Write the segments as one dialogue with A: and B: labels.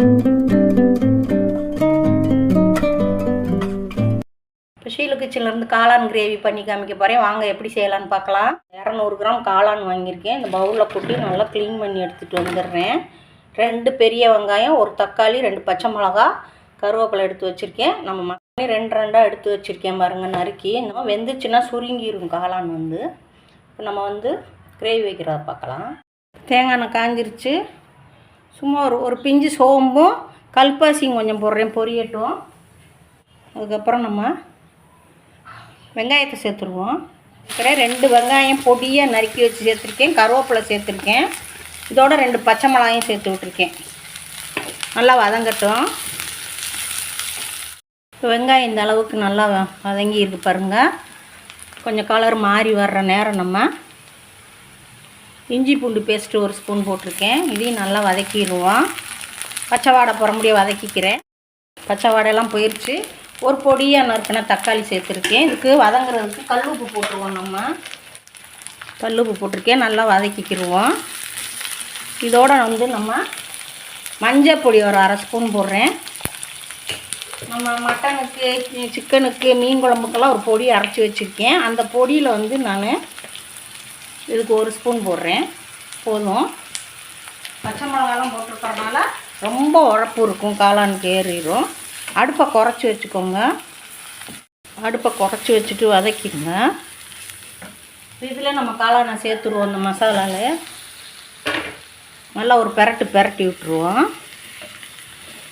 A: இப்போ ஷீலு கிச்சன்லேருந்து காளான் கிரேவி பண்ணி காமிக்க போகிறேன். வாங்க எப்படி செய்யலான்னு பார்க்கலாம். இரநூறு கிராம் காளான் வாங்கியிருக்கேன். இந்த பவுலில் கொட்டி நல்லா க்ளீன் பண்ணி எடுத்துகிட்டு வந்துடுறேன். ரெண்டு பெரிய வெங்காயம் ஒரு தக்காளி ரெண்டு பச்சை மிளகா கருவேப்பிலை எடுத்து வச்சுருக்கேன். நம்ம மண்ணி ரெண்டு ரெண்டாக எடுத்து வச்சுருக்கேன் பாருங்க நறுக்கி. நம்ம வெந்துச்சுன்னா சுருங்கிரும் காளான் வந்து. இப்போ நம்ம வந்து கிரேவி வைக்கிறத பார்க்கலாம். தேங்காய் எண்ணெய் காஞ்சிருச்சு. சும்மா ஒரு ஒரு பிஞ்சு சோம்பும் கல்பாசியும் கொஞ்சம் போடுறேன் பொரியட்டும். அதுக்கப்புறம் நம்ம வெங்காயத்தை சேர்த்துருவோம். இருக்கிற ரெண்டு வெங்காயம் பொடியாக நறுக்கி வச்சு சேர்த்துருக்கேன் கருவேப்பிலை சேர்த்துருக்கேன். இதோட ரெண்டு பச்சை மிளகாயும் சேர்த்து விட்ருக்கேன் நல்லா வதங்கட்டும். இப்போ வெங்காயம் இந்த அளவுக்கு நல்லா வ- வதங்கி இருக்கு பாருங்கள் கொஞ்சம் கலர் மாறி வர்ற நேரம் நம்ம இஞ்சி பூண்டு பேஸ்ட்டு ஒரு ஸ்பூன் போட்டிருக்கேன். இதையும் நல்லா வதக்கிடுவோம். பச்சை வாடை போகிற முடிய வதக்கிக்கிறேன். பச்சை வாடையெல்லாம் போயிடுச்சு ஒரு பொடியாக நறுக்கின தக்காளி சேர்த்துருக்கேன். இதுக்கு வதங்குறதுக்கு கல் உப்பு போட்டுருவோம் நம்ம. கல் உப்பு போட்டிருக்கேன். நல்லா வதக்கிக்கிடுவோம். இதோட வந்து நம்ம மஞ்சள் பொடி ஒரு அரை ஸ்பூன் போடுறேன். நம்ம மட்டனுக்கு சிக்கனுக்கு மீன் குழம்புக்கெல்லாம் ஒரு பொடி அரைச்சி வச்சுருக்கேன். அந்த பொடியில் வந்து நான் இதுக்கு ஒரு ஸ்பூன் போடுறேன். போதும். பச்சை மிளகாலாம் போட்டிருக்கறனால ரொம்ப உழப்பு இருக்கும் காளானுக்கு ஏறிடும் அடுப்பை குறைச்சி வச்சுக்கோங்க. அடுப்பை குறைச்சி வச்சுட்டு வதக்கிடுங்க. இதில் நம்ம காளானை சேர்த்துருவோம் அந்த மசாலாவில் நல்லா ஒரு பெரட்டு பெரட்டி விட்டுருவோம்.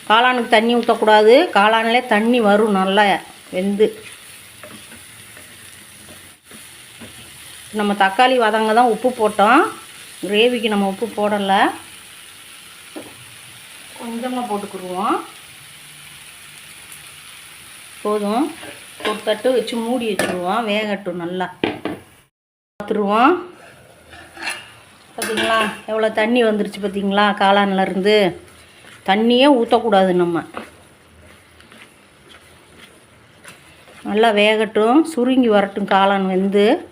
A: காளானுக்கு தண்ணி ஊற்றக்கூடாது காளானிலே தண்ணி வரும் நல்லா வெந்து. நம்ம தக்காளி வதங்க தான் உப்பு போட்டோம். கிரேவிக்கு நம்ம உப்பு போடலை. கொஞ்சமாக போட்டுக்கிடுவோம். போதும். ஒரு தட்டு வச்சு மூடி வச்சுருவோம். வேகட்டும் நல்லா. பார்த்துருவோம். பார்த்தீங்களா? எவ்வளோ தண்ணி வந்துருச்சு பார்த்திங்களா? காளான்ல இருந்து. தண்ணியே ஊற்றக்கூடாது நம்ம. நல்லா வேகட்டும். சுருங்கி வரட்டும் காளான் வந்து.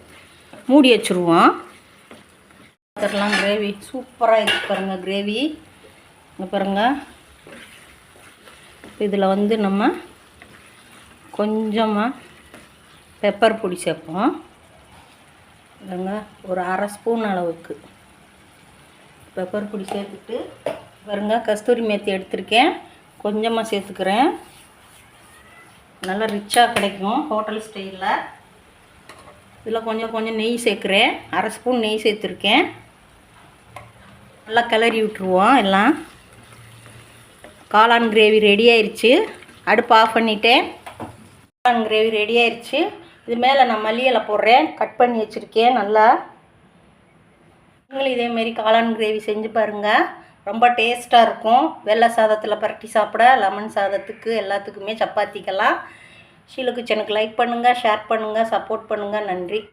A: மூடி வச்சுருவோம். பார்த்துடலாம் கிரேவி சூப்பராக இருக்கு பாருங்கள் கிரேவி இங்கே பாருங்கள் இதில் வந்து நம்ம கொஞ்சமாக பெப்பர் பொடி சேர்ப்போம். இல்லைங்க ஒரு அரை ஸ்பூன் அளவுக்கு பெப்பர் பொடி சேர்த்துட்டு பாருங்க கஸ்தூரி மேத்தி எடுத்திருக்கேன். கொஞ்சமாக சேர்த்துக்கிறேன். நல்லா ரிச்சாக கிடைக்கும் ஹோட்டல் ஸ்டைலில் இதில் கொஞ்சம் கொஞ்சம் நெய் சேர்க்குறேன். அரை ஸ்பூன் நெய் சேர்த்துருக்கேன். நல்லா கிளறி விட்டுருவோம் எல்லாம். காளான் கிரேவி ரெடி ஆயிடுச்சு அடுப்பு ஆஃப் பண்ணிட்டேன். காளான் கிரேவி ரெடி ஆயிடுச்சு இது மேலே நான் மல்லியலை போடுறேன். கட் பண்ணி வச்சுருக்கேன் நல்லா. நீங்களும் இதேமாரி காளான் கிரேவி செஞ்சு பாருங்கள் ரொம்ப டேஸ்ட்டாக இருக்கும். வெள்ளை சாதத்தில் பரட்டி சாப்பிட லெமன் சாதத்துக்கு எல்லாத்துக்குமே சப்பாத்திக்கெல்லாம். ஷீலு லைக் பண்ணுங்கள் ஷேர் பண்ணுங்கள் சப்போர்ட் பண்ணுங்கள் நன்றி.